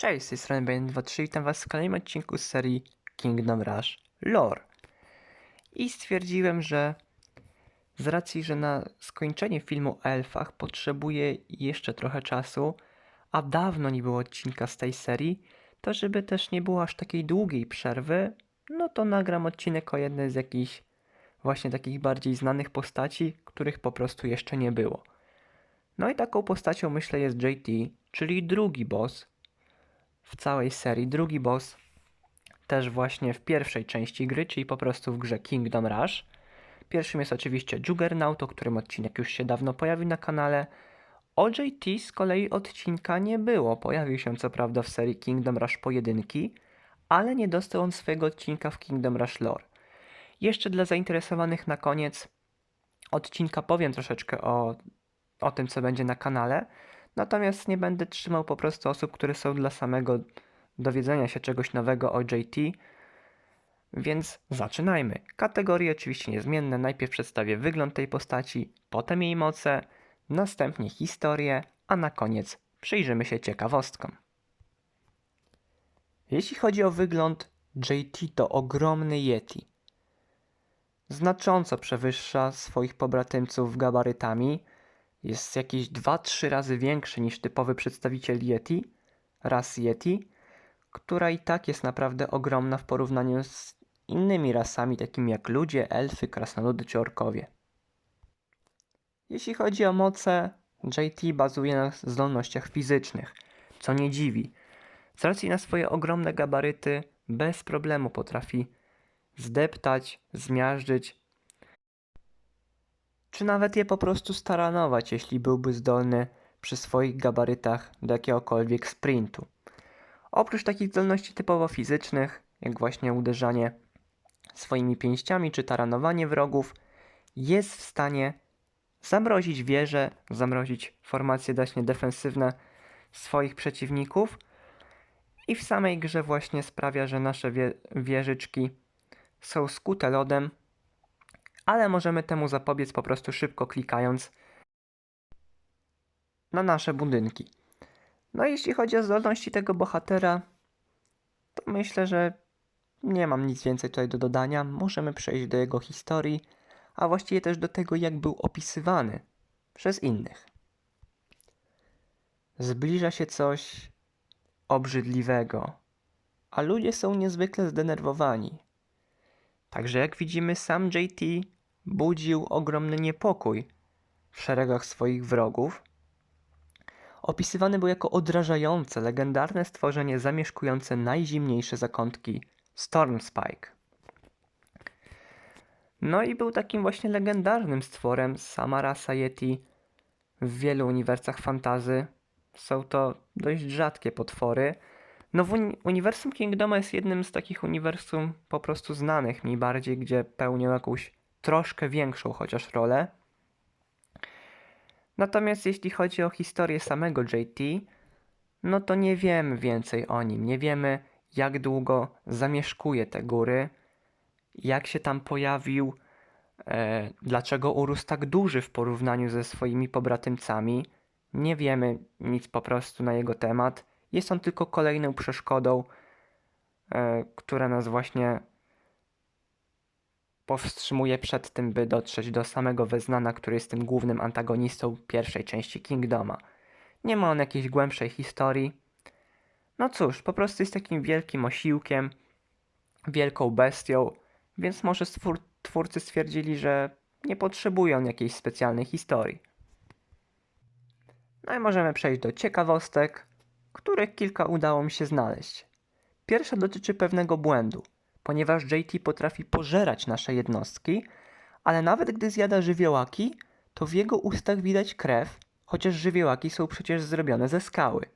Cześć, z tej strony Ben23, witam was w kolejnym odcinku z serii Kingdom Rush Lore. I stwierdziłem, że z racji, że na skończenie filmu o elfach potrzebuję jeszcze trochę czasu, a dawno nie było odcinka z tej serii, to żeby też nie było aż takiej długiej przerwy, no to nagram odcinek o jednej z jakichś właśnie takich bardziej znanych postaci, których po prostu jeszcze nie było. No i taką postacią myślę jest JT, czyli drugi boss w całej serii, drugi boss też właśnie w pierwszej części gry, czyli po prostu w grze Kingdom Rush. Pierwszym jest oczywiście Juggernaut, o którym odcinek już się dawno pojawił na kanale. O JT z kolei odcinka nie było. Pojawił się co prawda w serii Kingdom Rush pojedynki, ale nie dostał on swojego odcinka w Kingdom Rush Lore. Jeszcze dla zainteresowanych na koniec odcinka powiem troszeczkę o, o tym, co będzie na kanale. Natomiast nie będę trzymał po prostu osób, które są dla samego dowiedzenia się czegoś nowego o JT. Więc zaczynajmy. Kategorie oczywiście niezmienne. Najpierw przedstawię wygląd tej postaci, potem jej moce, następnie historię, a na koniec przyjrzymy się ciekawostkom. Jeśli chodzi o wygląd, JT to ogromny Yeti. Znacząco przewyższa swoich pobratymców gabarytami. Jest jakieś 2-3 razy większy niż typowy przedstawiciel Yeti, ras Yeti, która i tak jest naprawdę ogromna w porównaniu z innymi rasami, takimi jak ludzie, elfy, krasnoludy czy orkowie. Jeśli chodzi o moce, JT bazuje na zdolnościach fizycznych, co nie dziwi. Z racji na swoje ogromne gabaryty, bez problemu potrafi zdeptać, zmiażdżyć, czy nawet je po prostu staranować, jeśli byłby zdolny przy swoich gabarytach do jakiegokolwiek sprintu. Oprócz takich zdolności typowo fizycznych, jak właśnie uderzanie swoimi pięściami czy taranowanie wrogów, jest w stanie zamrozić wieże, zamrozić formacje właśnie defensywne swoich przeciwników i w samej grze właśnie sprawia, że nasze wie wieżyczki są skute lodem, ale możemy temu zapobiec po prostu szybko klikając na nasze budynki. No jeśli chodzi o zdolności tego bohatera, to myślę, że nie mam nic więcej tutaj do dodania. Możemy przejść do jego historii, a właściwie też do tego, jak był opisywany przez innych. Zbliża się coś obrzydliwego, a ludzie są niezwykle zdenerwowani. Także jak widzimy, sam JT budził ogromny niepokój w szeregach swoich wrogów. Opisywany był jako odrażające, legendarne stworzenie zamieszkujące najzimniejsze zakątki Stormspike. No i był takim właśnie legendarnym stworem. Sama rasa Yeti w wielu uniwersach fantazy są to dość rzadkie potwory. No w uni uniwersum Kingdoma jest jednym z takich uniwersum po prostu znanych mi bardziej, gdzie pełnią jakąś troszkę większą chociaż rolę. Natomiast jeśli chodzi o historię samego JT, no to nie wiemy więcej o nim. Nie wiemy, jak długo zamieszkuje te góry, jak się tam pojawił, e, dlaczego urósł tak duży w porównaniu ze swoimi pobratymcami. Nie wiemy nic po prostu na jego temat. Jest on tylko kolejną przeszkodą, e, która nas właśnie powstrzymuje przed tym, by dotrzeć do samego Weznana, który jest tym głównym antagonistą pierwszej części Kingdoma. Nie ma on jakiejś głębszej historii. No cóż, po prostu jest takim wielkim osiłkiem, wielką bestią, więc może stwór, twórcy stwierdzili, że nie potrzebuje on jakiejś specjalnej historii. No i możemy przejść do ciekawostek, których kilka udało mi się znaleźć. Pierwsza dotyczy pewnego błędu – ponieważ JT potrafi pożerać nasze jednostki, ale nawet gdy zjada żywiołaki, to w jego ustach widać krew, chociaż żywiołaki są przecież zrobione ze skały.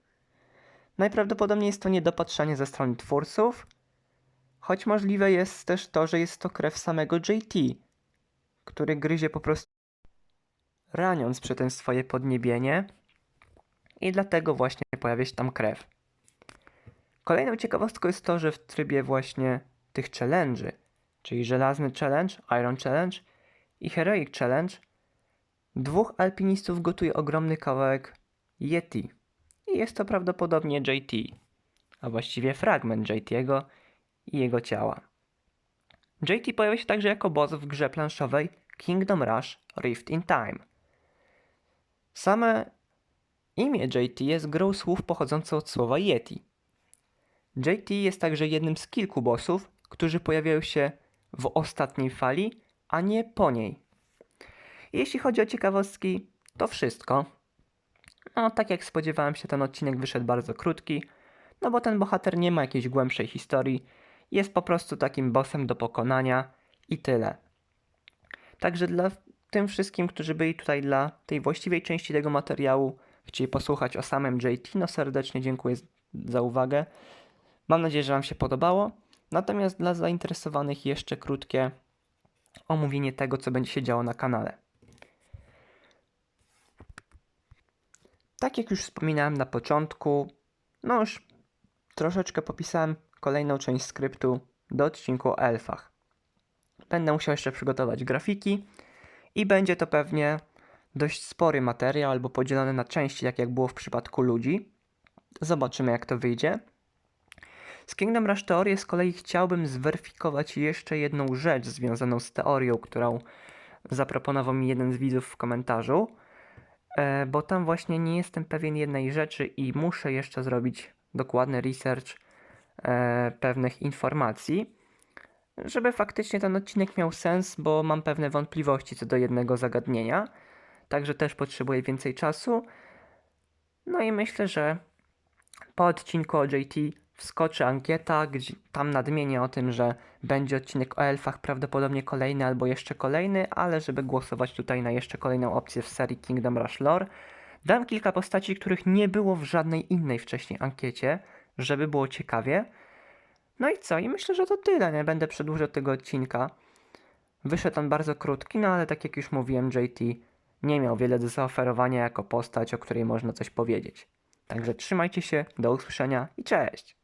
Najprawdopodobniej jest to niedopatrzenie ze strony twórców, choć możliwe jest też to, że jest to krew samego JT, który gryzie po prostu raniąc przy tym swoje podniebienie i dlatego właśnie pojawia się tam krew. Kolejną ciekawostką jest to, że w trybie właśnie tych challenge'y, czyli żelazny challenge, iron challenge i heroic challenge, dwóch alpinistów gotuje ogromny kawałek Yeti. I jest to prawdopodobnie JT. a właściwie fragment JT'ego i jego ciała. JT pojawia się także jako boss w grze planszowej Kingdom Rush Rift in Time. Same imię JT jest grą słów pochodzącą od słowa Yeti. JT jest także jednym z kilku bossów, którzy pojawiają się w ostatniej fali, a nie po niej. Jeśli chodzi o ciekawostki, to wszystko. No, tak jak spodziewałem się, ten odcinek wyszedł bardzo krótki, no bo ten bohater nie ma jakiejś głębszej historii, jest po prostu takim bossem do pokonania i tyle. Także dla tym wszystkim, którzy byli tutaj dla tej właściwej części tego materiału, chcieli posłuchać o samym JT, no serdecznie dziękuję za uwagę. Mam nadzieję, że Wam się podobało. Natomiast dla zainteresowanych jeszcze krótkie omówienie tego, co będzie się działo na kanale. Tak jak już wspominałem na początku, no już troszeczkę popisałem kolejną część skryptu do odcinku o elfach. Będę musiał jeszcze przygotować grafiki i będzie to pewnie dość spory materiał albo podzielony na części, tak jak było w przypadku ludzi. Zobaczymy jak to wyjdzie. Z Kingdom Rush Teorię z kolei chciałbym zweryfikować jeszcze jedną rzecz związaną z teorią, którą zaproponował mi jeden z widzów w komentarzu, e, bo tam właśnie nie jestem pewien jednej rzeczy i muszę jeszcze zrobić dokładny research e, pewnych informacji, żeby faktycznie ten odcinek miał sens, bo mam pewne wątpliwości co do jednego zagadnienia, także też potrzebuję więcej czasu. No i myślę, że po odcinku o JT wskoczy ankieta, gdzie tam nadmienię o tym, że będzie odcinek o elfach, prawdopodobnie kolejny albo jeszcze kolejny, ale żeby głosować tutaj na jeszcze kolejną opcję w serii Kingdom Rush Lore, dam kilka postaci, których nie było w żadnej innej wcześniej ankiecie, żeby było ciekawie. No i co? I myślę, że to tyle. Nie będę przedłużał tego odcinka. Wyszedł on bardzo krótki, no ale tak jak już mówiłem, JT nie miał wiele do zaoferowania jako postać, o której można coś powiedzieć. Także trzymajcie się, do usłyszenia i cześć!